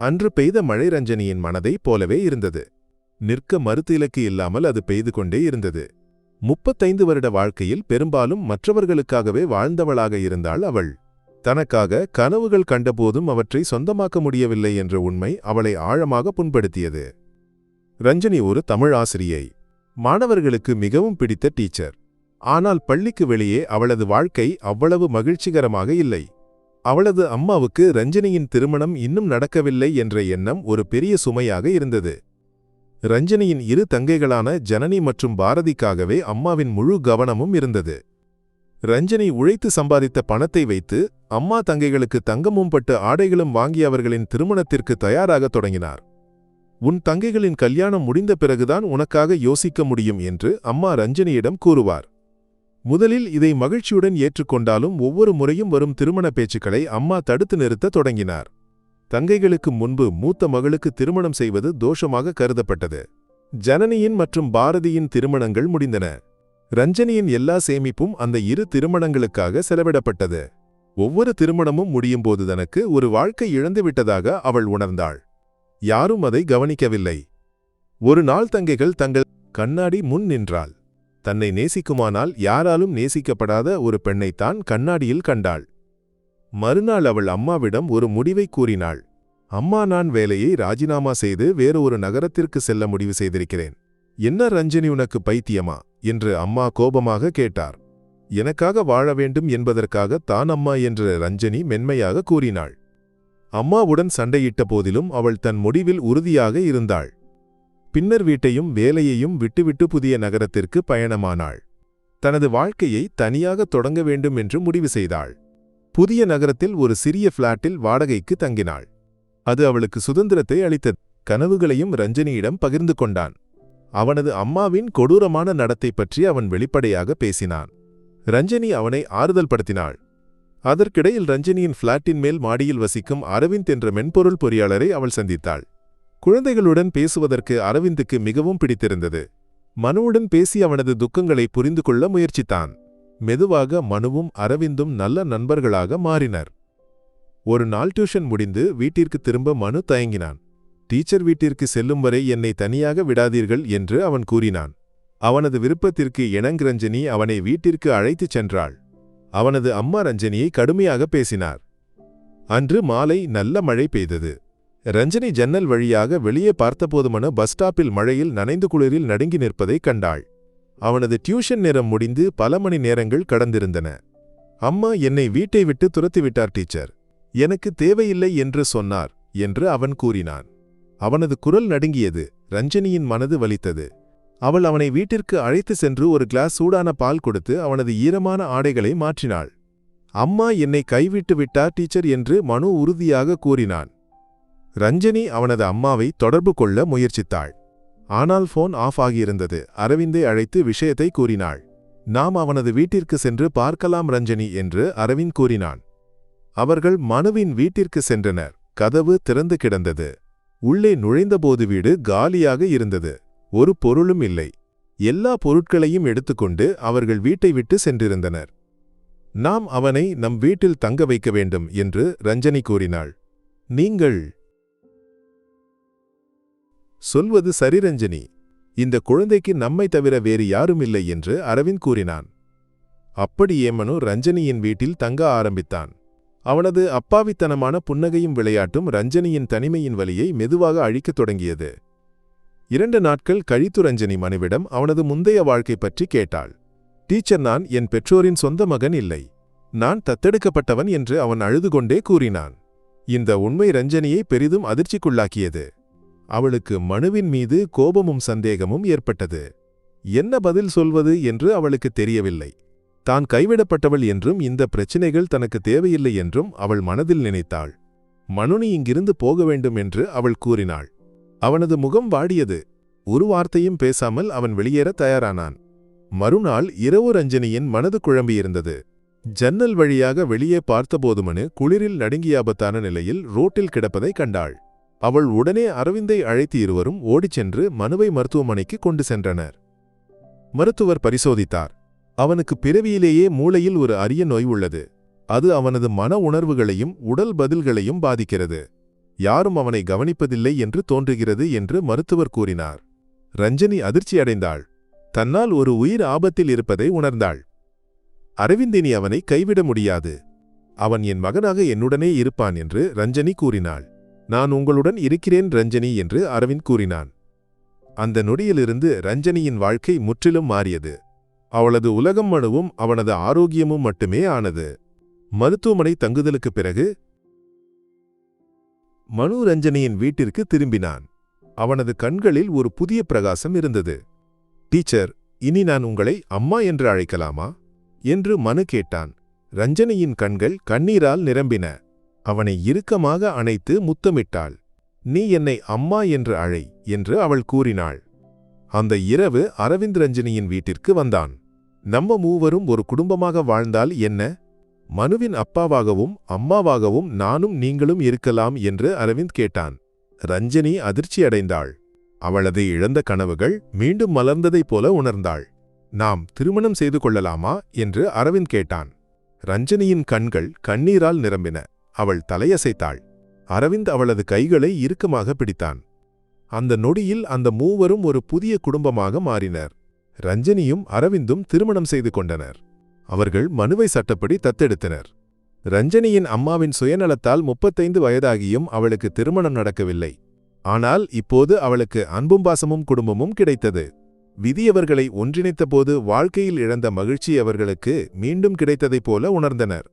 அன்று பெய்த மழை ரஞ்சனியின் மனதைப் போலவே இருந்தது. நிற்க மறுத்து இலக்கு இல்லாமல் அது பெய்து கொண்டே இருந்தது. முப்பத்தைந்து வருட வாழ்க்கையில் பெரும்பாலும் மற்றவர்களுக்காகவே வாழ்ந்தவளாக இருந்தாள் அவள். தனக்காக கனவுகள் கண்டபோதும் அவற்றை சொந்தமாக்க முடியவில்லை என்ற உண்மை அவளை ஆழமாக புண்படுத்தியது. ரஞ்சனி ஒரு தமிழ் ஆசிரியை. மாணவர்களுக்கு மிகவும் பிடித்த டீச்சர். ஆனால் பள்ளிக்கு வெளியே அவளது வாழ்க்கை அவ்வளவு மகிழ்ச்சிகரமாக இல்லை. அவளது அம்மாவுக்கு ரஞ்சனியின் திருமணம் இன்னும் நடக்கவில்லை என்ற எண்ணம் ஒரு பெரிய சுமையாக இருந்தது. ரஞ்சனியின் இரு தங்கைகளான ஜனனி மற்றும் பாரதிக்காகவே அம்மாவின் முழு கவனமும் இருந்தது. ரஞ்சனி உழைத்து சம்பாதித்த பணத்தை வைத்து அம்மா தங்கைகளுக்கு தங்கமும் பட்டு ஆடைகளும் வாங்கி அவர்களின் திருமணத்திற்கு தயாராகத் தொடங்கினார். உன் தங்கைகளின் கல்யாணம் முடிந்த பிறகுதான் உனக்காக யோசிக்க முடியும் என்று அம்மா ரஞ்சனியிடம் கூறுவார். முதலில் இதை மகிழ்ச்சியுடன் ஏற்றுக்கொண்டாலும் ஒவ்வொரு முறையும் வரும் திருமண பேச்சுக்களை அம்மா தடுத்து நிறுத்தத் தொடங்கினார். தங்கைகளுக்கு முன்பு மூத்த மகளுக்கு திருமணம் செய்வது தோஷமாக கருதப்பட்டது. ஜனனியின் மற்றும் பாரதியின் திருமணங்கள் முடிந்தன. ரஞ்சனியின் எல்லா சேமிப்பும் அந்த இரு திருமணங்களுக்காக செலவிடப்பட்டது. ஒவ்வொரு திருமணமும் முடியும்போது தனக்கு ஒரு வாழ்க்கை இழந்துவிட்டதாக அவள் உணர்ந்தாள். யாரும் அதை கவனிக்கவில்லை. ஒரு நாள் தங்கைகள் தங்கள் கண்ணாடி முன் நின்றாள். தன்னை நேசிக்குமானால் யாராலும் நேசிக்கப்படாத ஒரு பெண்ணைத்தான் கண்ணாடியில் கண்டாள். மறுநாள் அவள் அம்மாவிடம் ஒரு முடிவை கூறினாள். அம்மா நான் வேலையை ராஜினாமா செய்து வேறு ஒரு நகரத்திற்கு செல்ல முடிவு செய்திருக்கிறேன். என்ன ரஞ்சனி உனக்கு பைத்தியமா? என்று அம்மா கோபமாக கேட்டார். எனக்காக வாழ வேண்டும் என்பதற்காக தான் அம்மா என்று ரஞ்சனி மென்மையாக கூறினாள். அம்மாவுடன் சண்டையிட்ட போதிலும் அவள் தன் முடிவில் உறுதியாக இருந்தாள். பின்னர் வீட்டையும் வேலையையும் விட்டுவிட்டு புதிய நகரத்திற்கு பயணமானாள். தனது வாழ்க்கையை தனியாக தொடங்க வேண்டும் என்று முடிவு செய்தாள். புதிய நகரத்தில் ஒரு சிறிய பிளாட்டில் வாடகைக்கு தங்கினாள். அது அவளுக்கு சுதந்திரத்தை அளித்தது. கனவுகளையும் ரஞ்சனியிடம் பகிர்ந்து கொண்டான். அவனது அம்மாவின் கொடூரமான நடத்தை பற்றி அவன் வெளிப்படையாக பேசினான். ரஞ்சனி அவனை ஆறுதல் படுத்தினாள். அதற்கிடையில் ரஞ்சனியின் பிளாட்டின் மேல் மாடியில் வசிக்கும் அரவிந்த் என்ற மென்பொருள் பொறியாளரை அவள் சந்தித்தாள். குழந்தைகளுடன் பேசுவதற்கு அரவிந்துக்கு மிகவும் பிடித்திருந்தது. மனுவுடன் பேசி அவனது துக்கங்களை புரிந்து கொள்ள முயற்சித்தான். மெதுவாக மனுவும் அரவிந்தும் நல்ல நண்பர்களாக மாறினர். ஒரு நாள் டியூஷன் முடிந்து வீட்டிற்கு திரும்ப மனு தயங்கினான். டீச்சர் வீட்டிற்கு செல்லும் வரை என்னை தனியாக விடாதீர்கள் என்று அவன் கூறினான். அவனது விருப்பத்திற்கு இணங் ரஞ்சனி அவனை வீட்டிற்கு அழைத்துச் சென்றாள். அவனது அம்மா ரஞ்சனியை கடுமையாக பேசினார். அன்று மாலை நல்ல மழை பெய்தது. ரஞ்சனி ஜன்னல் வழியாக வெளியே பார்த்தபோதுமான பஸ் ஸ்டாப்பில் மழையில் நனைந்து குளிரில் நடுங்கி நிற்பதைக் கண்டாள். அவனது டியூஷன் நேரம் முடிந்து பல மணி நேரங்கள் கடந்திருந்தன. அம்மா என்னை வீட்டை விட்டு துரத்திவிட்டார் டீச்சர். எனக்கு தேவையில்லை என்று சொன்னார் என்று அவன் கூறினான். அவனது குரல் நடுங்கியது. ரஞ்சனியின் மனது வலித்தது. அவள் அவனை வீட்டிற்கு அழைத்து சென்று ஒரு கிளாஸ் சூடான பால் கொடுத்து அவனது ஈரமான ஆடைகளை மாற்றினாள். அம்மா என்னை கைவிட்டு விட்டார் டீச்சர் என்று மனு உறுதியாக கூறினான். ரஞ்சனி அவனது அம்மாவை தொடர்பு கொள்ள முயற்சித்தாள். ஆனால் போன் ஆஃப் ஆகியிருந்தது. அரவிந்தை அழைத்து விஷயத்தை கூறினாள். நாம் அவனது வீட்டிற்கு சென்று பார்க்கலாம் ரஞ்சனி என்று அரவிந்த் கூறினான். அவர்கள் மனுவின் வீட்டிற்கு சென்றனர். கதவு திறந்து கிடந்தது. உள்ளே நுழைந்தபோது வீடு காலியாக இருந்தது. ஒரு பொருளும் இல்லை. எல்லா பொருட்களையும் எடுத்துக்கொண்டு அவர்கள் வீட்டை விட்டு சென்றிருந்தனர். நாம் அவனை நம் வீட்டில் தங்க வைக்க வேண்டும் என்று ரஞ்சனி கூறினாள். நீங்கள் சொல்வது சரிரஞ்சனி. இந்த குழந்தைக்கு நம்மை தவிர வேறு யாரும் இல்லை என்று அரவிந்த் கூறினான். அப்படி ஏமனு ரஞ்சனியின் வீட்டில் தங்க ஆரம்பித்தான். அவனது அப்பாவித்தனமான புன்னகையும் விளையாட்டும் ரஞ்சனியின் தனிமையின் வலியை மெதுவாக அழிக்கத் தொடங்கியது. இரண்டு நாட்கள் கழித்து ரஞ்சனி மனுவிடம் அவனது முந்தைய வாழ்க்கை பற்றி கேட்டாள். டீச்சர் நான் என் பெற்றோரின் சொந்த மகன் இல்லை. நான் தத்தெடுக்கப்பட்டவன் என்று அவன் அழுது கொண்டே கூறினான். இந்த உண்மை ரஞ்சனியை பெரிதும் அதிர்ச்சிக்குள்ளாக்கியது. அவளுக்கு மனுவின் மீது கோபமும் சந்தேகமும் ஏற்பட்டது. என்ன பதில் சொல்வது என்று அவளுக்கு தெரியவில்லை. தான் கைவிடப்பட்டவள் என்றும் இந்த பிரச்சினைகள் தனக்கு தேவையில்லை என்றும் அவள் மனதில் நினைத்தாள். மனுனி இங்கிருந்து போக வேண்டும் என்று அவள் கூறினாள். அவனது முகம் வாடியது. ஒரு வார்த்தையும் பேசாமல் அவன் வெளியேற தயாரானான். மறுநாள் இரவு ரஞ்சனியின் மனது குழம்பியிருந்தது. ஜன்னல் வழியாக வெளியே பார்த்தபோதுமனு குளிரில் நடுங்கியாபத்தான நிலையில் ரோட்டில் கிடப்பதை கண்டாள். அவள் உடனே அரவிந்தை அழைத்து இருவரும் ஓடிச் சென்று மனுவை மருத்துவமனைக்கு கொண்டு சென்றனர். மருத்துவர் பரிசோதித்தார். அவனுக்கு பிறவியிலேயே மூளையில் ஒரு அரிய நோய் உள்ளது. அது அவனது மன உணர்வுகளையும் உடல் பதில்களையும் பாதிக்கிறது. யாரும் அவனை கவனிப்பதில்லை என்று தோன்றுகிறது என்று மருத்துவர் கூறினார். ரஞ்சனி அதிர்ச்சியடைந்தாள். தன்னால் ஒரு உயிர் ஆபத்தில் இருப்பதை உணர்ந்தாள். அரவிந்தினி அவனை கைவிட முடியாது. அவன் என் மகனாக என்னுடனே இருப்பான் என்று ரஞ்சனி கூறினாள். நான் உங்களுடன் இருக்கிறேன் ரஞ்சனி என்று அரவிந்த் கூறினான். அந்த நொடியிலிருந்து ரஞ்சனியின் வாழ்க்கை முற்றிலும் மாறியது. அவளது உலகம் மனுவும் அவனது ஆரோக்கியமும் மட்டுமே ஆனது. மருத்துவமனை தங்குதலுக்குப் பிறகு மனு ரஞ்சனியின் வீட்டிற்கு திரும்பினான். அவனது கண்களில் ஒரு புதிய பிரகாசம் இருந்தது. டீச்சர் இனி நான் உங்களை அம்மா என்று அழைக்கலாமா? என்று மனு கேட்டான். ரஞ்சனியின் கண்கள் கண்ணீரால் நிரம்பின. அவனை இறுக்கமாக அணைத்து முத்தமிட்டாள். நீ என்னை அம்மா என்று அழை என்று அவள் கூறினாள். அந்த இரவு அரவிந்த் ரஞ்சனியின் வீட்டிற்கு வந்தான். நம்ம மூவரும் ஒரு குடும்பமாக வாழ்ந்தால் என்ன? மனுவின் அப்பாவாகவும் அம்மாவாகவும் நானும் நீங்களும் இருக்கலாம் என்று அரவிந்த் கேட்டான். ரஞ்சனி அதிர்ச்சியடைந்தாள் அவளது இழந்த கனவுகள் மீண்டும் மலர்ந்ததைப் போல உணர்ந்தாள். நாம் திருமணம் செய்து கொள்ளலாமா? என்று அரவிந்த் கேட்டான். ரஞ்சனியின் கண்கள் கண்ணீரால் நிரம்பின. அவள் தலையசைத்தாள். அரவிந்த் அவளது கைகளை இறுக்கமாக பிடித்தான். அந்த நொடியில் அந்த மூவரும் ஒரு புதிய குடும்பமாக மாறினர். ரஞ்சனியும் அரவிந்தும் திருமணம் செய்து கொண்டனர். அவர்கள் மனுவை சட்டப்படி தத்தெடுத்தனர். ரஞ்சனியின் அம்மாவின் சுயநலத்தால் முப்பத்தைந்து வயதாகியும் அவளுக்கு திருமணம் நடக்கவில்லை. ஆனால் இப்போது அவளுக்கு அன்பும் பாசமும் குடும்பமும் கிடைத்தது. விதியவர்களை ஒன்றிணைத்தபோது வாழ்க்கையில் இழந்த மகிழ்ச்சி அவர்களுக்கு மீண்டும் கிடைத்ததைப் போல உணர்ந்தனர்.